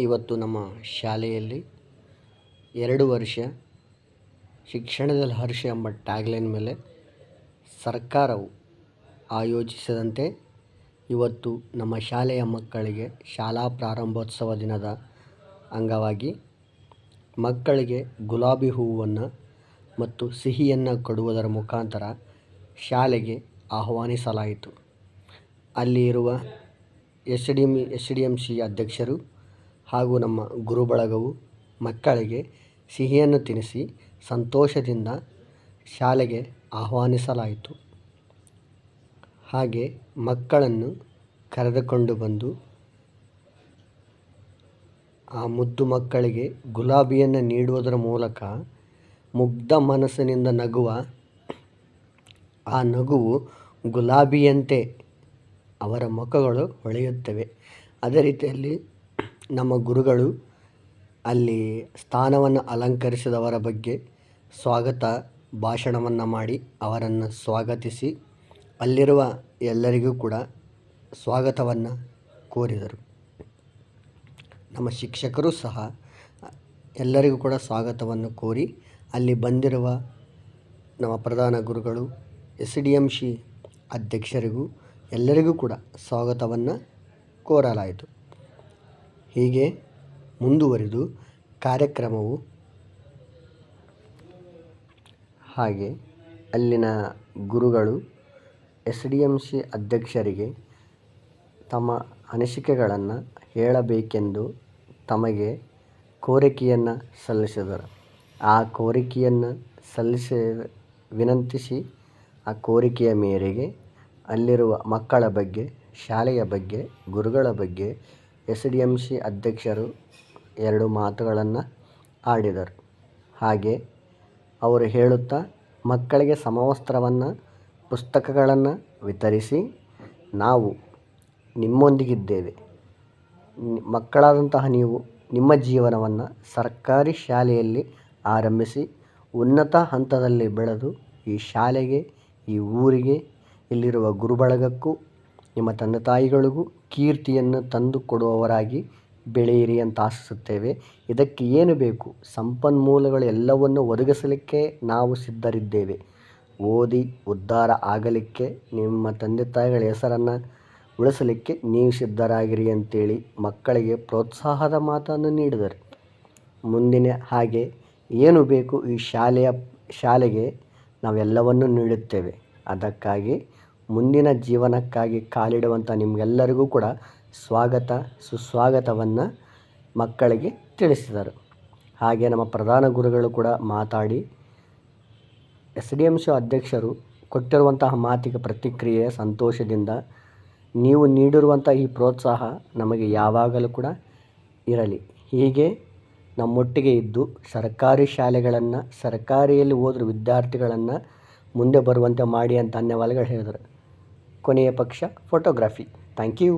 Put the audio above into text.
ಇವತ್ತು ನಮ್ಮ ಶಾಲೆಯಲ್ಲಿ ಎರಡು ವರ್ಷ ಶಿಕ್ಷಣದಲ್ಲಿ ಹರ್ಷ ಎಂಬ ಟ್ಯಾಗ್ಲೈನ್ ಮೇಲೆ ಸರ್ಕಾರವು ಆಯೋಜಿಸಿದಂತೆ ಇವತ್ತು ನಮ್ಮ ಶಾಲೆಯ ಮಕ್ಕಳಿಗೆ ಶಾಲಾ ಪ್ರಾರಂಭೋತ್ಸವ ದಿನದ ಅಂಗವಾಗಿ ಮಕ್ಕಳಿಗೆ ಗುಲಾಬಿ ಹೂವನ್ನು ಮತ್ತು ಸಿಹಿಯನ್ನು ಕೊಡುವುದರ ಮುಖಾಂತರ ಶಾಲೆಗೆ ಆಹ್ವಾನಿಸಲಾಯಿತು. ಅಲ್ಲಿ ಇರುವ S D S D M C ಅಧ್ಯಕ್ಷರು ಹಾಗೂ ನಮ್ಮ ಗುರು ಬಳಗವು ಮಕ್ಕಳಿಗೆ ಸಿಹಿಯನ್ನು ತಿನ್ನಿಸಿ ಸಂತೋಷದಿಂದ ಶಾಲೆಗೆ ಆಹ್ವಾನಿಸಲಾಯಿತು. ಹಾಗೆ ಮಕ್ಕಳನ್ನು ಕರೆದುಕೊಂಡು ಬಂದು ಆ ಮುದ್ದು ಮಕ್ಕಳಿಗೆ ಗುಲಾಬಿಯನ್ನು ನೀಡುವುದರ ಮೂಲಕ ಮುಗ್ಧ ಮನಸ್ಸಿನಿಂದ ನಗುವ ಆ ನಗುವು ಗುಲಾಬಿಯಂತೆ ಅವರ ಮುಖಗಳು ಹೊಳೆಯುತ್ತವೆ. ಅದೇ ರೀತಿಯಲ್ಲಿ ನಮ್ಮ ಗುರುಗಳು ಅಲ್ಲಿ ಸ್ಥಾನವನ್ನು ಅಲಂಕರಿಸಿದವರ ಬಗ್ಗೆ ಸ್ವಾಗತ ಭಾಷಣವನ್ನು ಮಾಡಿ ಅವರನ್ನು ಸ್ವಾಗತಿಸಿ ಅಲ್ಲಿರುವ ಎಲ್ಲರಿಗೂ ಕೂಡ ಸ್ವಾಗತವನ್ನು ಕೋರಿದರು. ನಮ್ಮ ಶಿಕ್ಷಕರು ಸಹ ಎಲ್ಲರಿಗೂ ಕೂಡ ಸ್ವಾಗತವನ್ನು ಕೋರಿ ಅಲ್ಲಿ ಬಂದಿರುವ ನಮ್ಮ ಪ್ರಧಾನ ಗುರುಗಳು, ಎಸ್ ಡಿ ಎಂ ಶಿ ಅಧ್ಯಕ್ಷರಿಗೂ ಎಲ್ಲರಿಗೂ ಕೂಡ ಸ್ವಾಗತವನ್ನು ಕೋರಲಾಯಿತು. ಹೀಗೆ ಮುಂದುವರಿದು ಕಾರ್ಯಕ್ರಮವು ಹಾಗೆ ಅಲ್ಲಿನ ಗುರುಗಳು ಎಸ್ ಡಿ ಎಂ ಸಿ ಅಧ್ಯಕ್ಷರಿಗೆ ತಮ್ಮ ಅನಿಸಿಕೆಗಳನ್ನು ಹೇಳಬೇಕೆಂದು ತಮಗೆ ಕೋರಿಕೆಯನ್ನು ಸಲ್ಲಿಸಿದರು. ಆ ಕೋರಿಕೆಯನ್ನು ಸಲ್ಲಿಸಿ ವಿನಂತಿಸಿ ಆ ಕೋರಿಕೆಯ ಮೇರೆಗೆ ಅಲ್ಲಿರುವ ಮಕ್ಕಳ ಬಗ್ಗೆ, ಶಾಲೆಯ ಬಗ್ಗೆ, ಗುರುಗಳ ಬಗ್ಗೆ ಎಸ್ ಡಿ ಎಂ ಸಿ ಅಧ್ಯಕ್ಷರು ಎರಡು ಮಾತುಗಳನ್ನು ಆಡಿದರು. ಹಾಗೆ ಅವರು ಹೇಳುತ್ತಾ, ಮಕ್ಕಳಿಗೆ ಸಮವಸ್ತ್ರವನ್ನು, ಪುಸ್ತಕಗಳನ್ನು ವಿತರಿಸಿ ನಾವು ನಿಮ್ಮೊಂದಿಗಿದ್ದೇವೆ. ಮಕ್ಕಳಾದಂತಹ ನೀವು ನಿಮ್ಮ ಜೀವನವನ್ನು ಸರ್ಕಾರಿ ಶಾಲೆಯಲ್ಲಿ ಆರಂಭಿಸಿ ಉನ್ನತ ಹಂತದಲ್ಲಿ ಬೆಳೆದು ಈ ಶಾಲೆಗೆ, ಈ ಊರಿಗೆ, ಇಲ್ಲಿರುವ ಗುರುಬಳಗಕ್ಕೂ ನಿಮ್ಮ ತಂದೆ ತಾಯಿಗಳಿಗೂ ಕೀರ್ತಿಯನ್ನು ತಂದು ಕೊಡುವವರಾಗಿ ಬೆಳೆಯಿರಿ ಅಂತ ಆಶಿಸುತ್ತೇವೆ. ಇದಕ್ಕೆ ಏನು ಬೇಕು? ಸಂಪನ್ಮೂಲಗಳು ಎಲ್ಲವನ್ನು ಒದಗಿಸಲಿಕ್ಕೆ ನಾವು ಸಿದ್ಧರಿದ್ದೇವೆ. ಓದಿ, ಉದ್ಧಾರ ಆಗಲಿಕ್ಕೆ ನಿಮ್ಮ ತಂದೆ ತಾಯಿಗಳ ಹೆಸರನ್ನು ಉಳಿಸಲಿಕ್ಕೆ ನೀವು ಸಿದ್ಧರಾಗಿರಿ ಅಂತೇಳಿ ಮಕ್ಕಳಿಗೆ ಪ್ರೋತ್ಸಾಹದ ಮಾತನ್ನು ನೀಡಿದರು. ಮುಂದಿನ ಹಾಗೆ ಏನು ಬೇಕು? ಈ ಶಾಲೆಯ, ಶಾಲೆಗೆ ನಾವೆಲ್ಲವನ್ನು ನೀಡುತ್ತೇವೆ. ಅದಕ್ಕಾಗಿ ಮುಂದಿನ ಜೀವನಕ್ಕಾಗಿ ಕಾಲಿಡುವಂಥ ನಿಮಗೆಲ್ಲರಿಗೂ ಕೂಡ ಸ್ವಾಗತ, ಸುಸ್ವಾಗತವನ್ನು ಮಕ್ಕಳಿಗೆ ತಿಳಿಸಿದರು. ಹಾಗೆ ನಮ್ಮ ಪ್ರಧಾನ ಗುರುಗಳು ಕೂಡ ಮಾತಾಡಿ ಎಸ್ ಡಿ ಎಂ ಸಿ ಅಧ್ಯಕ್ಷರು ಕೊಟ್ಟಿರುವಂತಹ ಮಾತಿಗೆ ಪ್ರತಿಕ್ರಿಯೆ, ಸಂತೋಷದಿಂದ ನೀವು ನೀಡಿರುವಂಥ ಈ ಪ್ರೋತ್ಸಾಹ ನಮಗೆ ಯಾವಾಗಲೂ ಕೂಡ ಇರಲಿ. ಹೀಗೆ ನಮ್ಮೊಟ್ಟಿಗೆ ಇದ್ದು ಸರ್ಕಾರಿ ಶಾಲೆಗಳನ್ನು, ಸರ್ಕಾರಿಯಲ್ಲಿ ಓದಿರೋ ವಿದ್ಯಾರ್ಥಿಗಳನ್ನು ಮುಂದೆ ಬರುವಂತೆ ಮಾಡಿ ಅಂತ ಧನ್ಯವಾದಗಳು ಹೇಳಿದರು. ಕೊನೆಯ ಪಕ್ಷ ಫೋಟೋಗ್ರಾಫಿ ಥ್ಯಾಂಕ್ ಯು